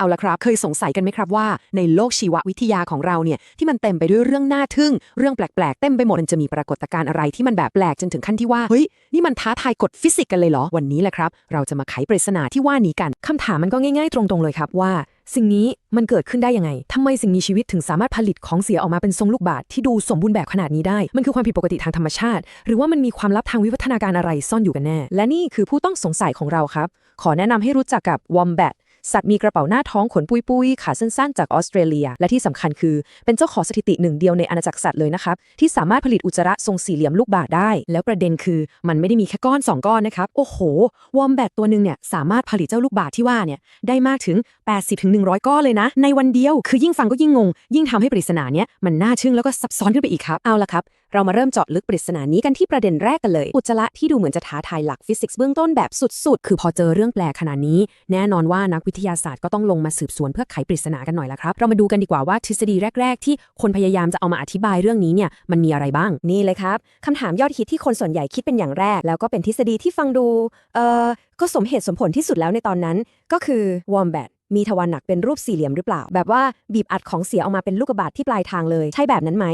เอาละครับ เคยสงสัยกันไหมครับว่า ในโลกชีววิทยาของเราเนี่ยที่มันเต็มไปด้วยเรื่องน่าทึ่ง เรื่องแปลกๆ เต็มไปหมดมันจะมีปรากฏการณ์อะไรที่มันแบบแปลกจนถึงขั้นที่ว่าเฮ้ยนี่มันท้าทายกฎฟิสิกส์กันเลยเหรอวันนี้แหละครับ เราจะมาไขปริศนาที่ว่านี้กันคำถามมันก็ง่ายๆ ตรงๆเลยครับว่า สิ่งนี้มันเกิดขึ้นได้ยังไงทำไมสิ่งมีชีวิตถึงสามารถผลิตของเสียออกมาเป็นทรงลูกบาศก์ที่ดูสมบูรณ์แบบขนาดนี้ได้ มันคือความผิดปกติทางธรรมชาติ หรือว่ามันมีความลับทางวิวัฒนาการอะไรซ่อนอยู่กันแน่ และนี่คือผู้ต้องสงสัยของเราครับ ขอแนะนำให้รู้จักกับวอมแบท สัตว์มีกระเป๋าหน้าท้องขนปุยๆขาสั้นๆ จากออสเตรเลีย และที่สำคัญคือ เป็นเจ้าของสถิติหนึ่งเดียวในอาณาจักรสัตว์เลยนะครับ ที่สามารถผลิตอุจจาระทรงสี่เหลี่ยมลูกบาศก์ได้ แล้วประเด็นคือ มันไม่ได้มีแค่ก้อนสองก้อนนะครับ โอ้โห วอมแบทตัวหนึ่งเนี่ยสามารถผลิตเจ้าลูกบาศก์ที่ว่าเนี่ยได้มากถึง 80-100 ก้อนเลยนะ ในวันเดียว คือยิ่งฟังก็ยิ่งงง ยิ่งทำให้ปริศนาเนี้ยมันน่าทึ่งแล้วก็ซับซ้อนขึ้นไปอีกครับเอาละครับเรามาเริ่มเจาะลึกปริศนานี้กันที่ประเด็นแรกกันเลย อุจจาระที่ดูเหมือนจะท้าทายหลักฟิสิกส์เบื้องต้นแบบสุด ๆ คือพอเจอเรื่องแปลกขนาดนี้ แน่นอนว่านักวิทยาศาสตร์ก็ต้องลงมาสืบสวนเพื่อไขปริศนากันหน่อยละครับ เรามาดูกันดีกว่าว่าทฤษฎีแรก ๆ ที่คนพยายามจะเอามาอธิบายเรื่องนี้เนี่ยมันมีอะไรบ้างนี่เลยครับคำถามยอดฮิตที่คนส่วนใหญ่คิดเป็นอย่างแรก แล้วก็เป็นทฤษฎีที่ฟังดูเออก็สมเหตุสมผลที่สุดแล้วในตอนนั้น ก็คือวอมแบทมีทวารหนักเป็นรูปสี่เหลี่ยมหรือเปล่า แบบว่าบีบอัดของเสียออกมาเป็นลูกกระบาดที่ปลายทางเลย ใช่แบบนั้นไหม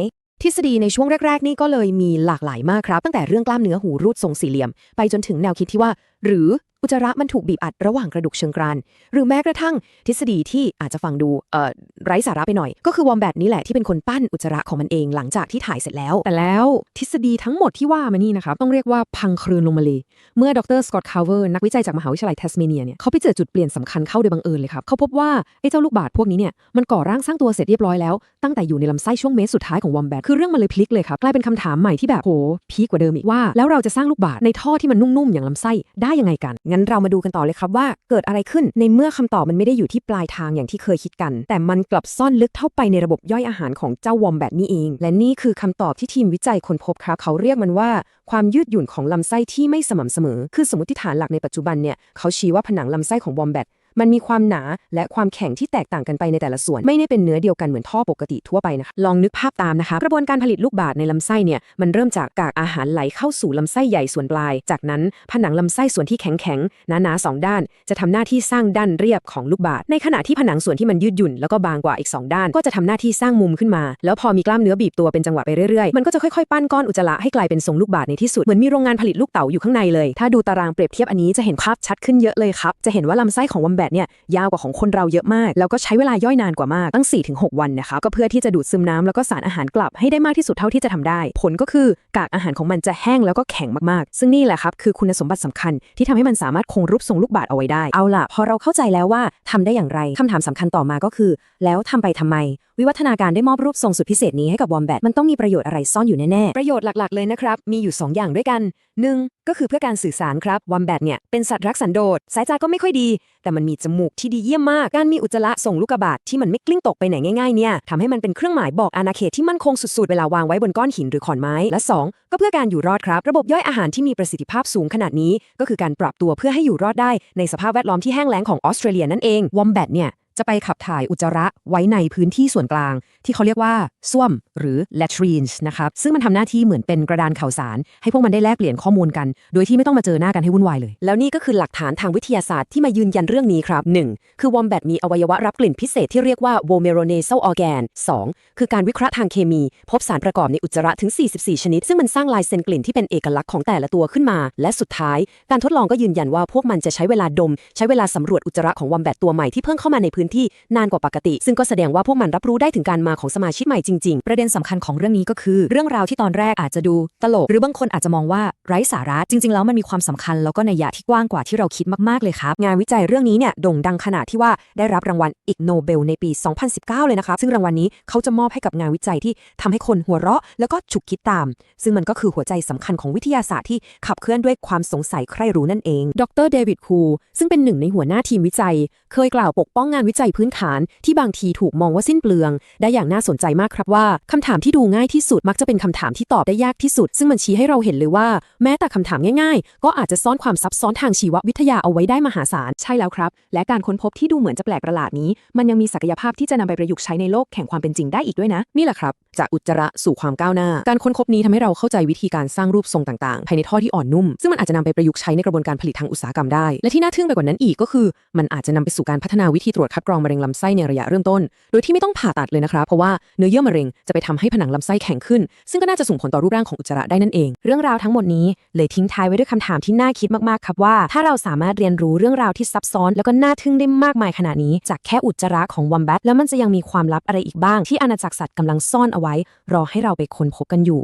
ทฤษฎีในช่วงแรก ๆ นี่ก็เลยมีหลากหลายมากครับ ตั้งแต่เรื่องกล้ามเนื้อหูรูดทรงสี่เหลี่ยม ไปจนถึงแนวคิดที่ว่า หรืออุจจาระมันถูกบีบอัดระหว่างกระดูกเชิงกราน หรือแม้กระทั่งทฤษฎีที่อาจจะฟังดูเอ่อไร้สาระไปหน่อย ก็คือวอมแบทนี่แหละที่เป็นคนปั้นอุจจาระของมันเองหลังจากที่ถ่ายเสร็จแล้ว แต่แล้วทฤษฎีทั้งหมดที่ว่ามานี่นะครับ ต้องเรียกว่าพังคลืนลงมาเลย เมื่อดรสกอตต์คาร์เวอร์นักวิจัยจากมหาวิทยาลัยเทสเมเนียเนี่ยเขาไปเจอจุดเปลี่ยนสำคัญเข้าโดยบังเอิญเลยครับเขาพบว่าไอ้เจ้าลูกบาศก์พวกนี้เนี่ยมันก่อร่างสร้างตัวเสร็จเรียบร้อยแล้วตั้งแต่อยู่ในลำไส้ช่วงเมตรสุดท้ายของวอมแบทคือเรื่องมันเลยพลิกเลยครับกลายเป็นคำถามใหม่ที่แบบโหพีกว่าเดิมอีกว่าแล้วเราจะสร้างลูกบาศในท่อที่มันนุ่มๆอย่างลำไส้ได้ยังไงกัน งั้นเรามาดูกันต่อเลยครับว่าเกิดอะไรขึ้นในเมื่อคำตอบมันไม่ได้อยู่ที่ปลายทางอย่างที่เคยคิดกัน แต่มันกลับซ่อนลึกเข้าไปในระบบย่อยอาหารของเจ้าวอมแบตนี่เอง และนี่คือคำตอบที่ทีมวิจัยค้นพบครับเขาเรียกมันว่า ความยืดหยุ่นของลำไส้ที่ไม่สม่ำเสมอ คือสมมติฐานหลักในปัจจุบันเนี่ยเขาชี้ว่าผนังลำไส้ของวอมแบต มันมีความหนาและความแข็งที่แตกต่างกันไปในแต่ละส่วน ไม่ได้เป็นเนื้อเดียวกันเหมือนท่อปกติทั่วไปนะคะ ลองนึกภาพตามนะคะ กระบวนการผลิตลูกบาศก์ในลำไส้เนี่ย มันเริ่มจากกากอาหารไหลเข้าสู่ลำไส้ใหญ่ส่วนปลาย จากนั้นผนังลำไส้ส่วนที่แข็งแข็งๆหนาๆสองด้าน จะทำหน้าที่สร้างด้านเรียบของลูกบาศก์ในขณะที่ผนังส่วนที่มันยืดหยุ่นแล้วก็บางกว่าอีกสองด้าน ก็จะทำหน้าที่สร้างมุมขึ้นมา แล้วพอมีกล้ามเนื้อบีบตัวเป็นจังหวะไปเรื่อยๆ มันก็จะค่อยๆปั้นก้อนอุจจาระให้กลายเป็นทรงลูกบาศในที่สุด เหมือนมีโรงงานผลิตลูกเต๋าอยู่ข้างในเลย ถ้าดูตารางเปรียบเทียบอันนี้จะเห็นภาพชัดขึ้นเยอะเลยครับ จะเห็นว่าลำไส้ของวอมแบทเนี่ยยาวกว่าของคนเราเยอะมาก แล้วก็ใช้เวลาย่อยนานกว่ามากตั้ง 4-6 วันนะคะก็เพื่อที่จะดูดซึมน้ำแล้วก็สารอาหารกลับให้ได้มากที่สุดเท่าที่จะทำได้ ผลก็คือกากอาหารของมันจะแห้งแล้วก็แข็งมากๆ ซึ่งนี่แหละครับคือคุณสมบัติสำคัญที่ทำให้มันสามารถคงรูปทรงลูกบาศก์เอาไว้ได้เอาล่ะพอเราเข้าใจแล้วว่าทำได้อย่างไรคำถามสำคัญต่อมาก็คือ แล้วทำไปทำไม วิวัฒนาการได้มอบรูปทรงสุดพิเศษนี้ให้กับวอมแบทมันต้องมีประโยชน์อะไรซ่อนอยู่แน่ๆประโยชน์หลักๆเลยนะครับมีอยู่ 2 อย่างด้วยกัน 1. ก็คือเพื่อการสื่อสารครับวอมแบทเนี่ยเป็นสัตว์รักสันโดษสายตาก็ไม่ค่อยดี แต่มันมีจมูกที่ดีเยี่ยมมาก การมีอุจจาระส่งลูกกระบาดที่มันไม่กลิ้งตกไปไหนง่ายๆเนี่ยทำให้มันเป็นเครื่องหมายบอกอาณาเขตที่มั่นคงสุดๆ เวลาวางไว้บนก้อนหินหรือขอนไม้ และ 2. ก็เพื่อการอยู่รอดครับ ระบบย่อยอาหารที่มีประสิทธิภาพสูงขนาดนี้ ก็คือการปรับตัวเพื่อให้อยู่รอดได้ในสภาพแวดล้อมที่แห้งแล้งของออสเตรเลียนั่นเองวอมแบทเนี่ย จะไปขับถ่ายอุจจาระไว้ในพื้นที่ส่วนกลาง ที่เขาเรียกว่าส้วมหรือ latrines นะครับ ซึ่งมันทำหน้าที่เหมือนเป็นกระดานข่าวสาร ให้พวกมันได้แลกเปลี่ยนข้อมูลกัน โดยที่ไม่ต้องมาเจอหน้ากันให้วุ่นวายเลย แล้วนี่ก็คือหลักฐานทางวิทยาศาสตร์ที่มายืนยันเรื่องนี้ครับ 1. คือวอมแบทมีอวัยวะรับกลิ่นพิเศษที่เรียกว่า vomeronasal organ 2. คือการวิเคราะห์ทางเคมี พบสารประกอบในอุจจาระถึง 44 ชนิด ซึ่งมันสร้างลายเซ็นกลิ่นที่เป็นเอกลักษณ์ของแต่ละตัวขึ้นมา และสุดท้าย การทดลองก็ยืนยันว่าพวกมันจะใช้เวลาดม ใช้เวลาสำรวจอุจจาระของวอมแบทตัวใหม่ที่เพิ่งเข้ามาในพื้นที่นานกว่าปกติ ซึ่งก็แสดงว่าพวกมันรับรู้ได้ถึงการมาของสมาชิกใหม่จริงๆ ประเด็นสำคัญของเรื่องนี้ก็คือ เรื่องราวที่ตอนแรกอาจจะดูตลก หรือบางคนอาจจะมองว่าไร้สาระจริง ๆ แล้วมันมีความสำคัญแล้วก็นัยยะที่กว้างกว่าที่เราคิดมากๆเลยครับงานวิจัยเรื่องนี้เนี่ยโด่งดังขนาดที่ว่าได้รับรางวัลอิกโนเบลในปี 2019 เลยนะครับซึ่งรางวัลนี้เขาจะมอบให้กับงานวิจัยที่ทำให้คนหัวเราะ แล้วก็ฉุกคิดตาม ซึ่งมันก็คือหัวใจสำคัญของวิทยาศาสตร์ที่ขับเคลื่อนด้วยความสงสัยใคร่รู้นั่นเอง ดรเดวิดคูซึ่งเป็นหนึ่งในหัวหน้าทีมวิจัย เคยกล่าวปกป้องงานวิจัยพื้นฐานที่บางทีถูกมองว่าสิ้นเปลือง ได้อย่างน่าสนใจมากครับว่าคำถามที่ดูง่ายที่สุดมักจะเป็นคำถามที่ตอบได้ยากที่สุด ซึ่งมันชี้ให้เราเห็นเลยว่า แม้แต่คำถามง่าย ๆ ก็อาจจะซ่อนความซับซ้อนทางชีววิทยาเอาไว้ได้มหาศาลใช่แล้วครับ และการค้นพบที่ดูเหมือนจะแปลกประหลาดนี้ มันยังมีศักยภาพที่จะนำไปประยุกต์ใช้ในโลกแข่งความเป็นจริงได้อีกด้วยนะ นี่แหละครับจากอุจจาระสู่ความก้าวหน้า การค้นพบนี้ทำให้เราเข้าใจวิธีการสร้างรูปทรงต่างๆภายในท่อที่อ่อนนุ่ม ซึ่งมันอาจจะนำไปประยุกต์ใช้ในกระบวนการผลิตทางอุตสาหกรรมได้ และที่น่าทึ่งไปกว่านั้นอีกก็คือ มันอาจจะนำไปสู่การพัฒนาวิธีตรวจคัดกรองมะเร็งลำไส้ในระยะเริ่มต้น โดยที่ไม่ต้องผ่าตัดเลยนะครับเพราะว่าเนื้อเยื่อมะเร็งจะไปทำให้ผนังลำไส้แข็งขึ้น ซึ่งก็น่าจะส่งผลต่อรูปร่างของอุจจาระได้นั่นเอง เรื่องราวทั้งหมดนี้เลยทิ้งท้ายไว้ด้วยคำถามที่น่าคิดมากๆครับว่า ถ้าเราสามารถเรียนรู้เรื่องราวที่ซับซ้อน แล้วก็น่าทึ่งได้มากมายขนาดนี้ จากแค่อุจจาระของวอมแบทแล้วมันจะยังมีความลับอะไรอีกบ้าง ที่อาณาจักรสัตว์กำลังซ่อนเอาไว้ รอให้เราไปค้นพบกันอยู่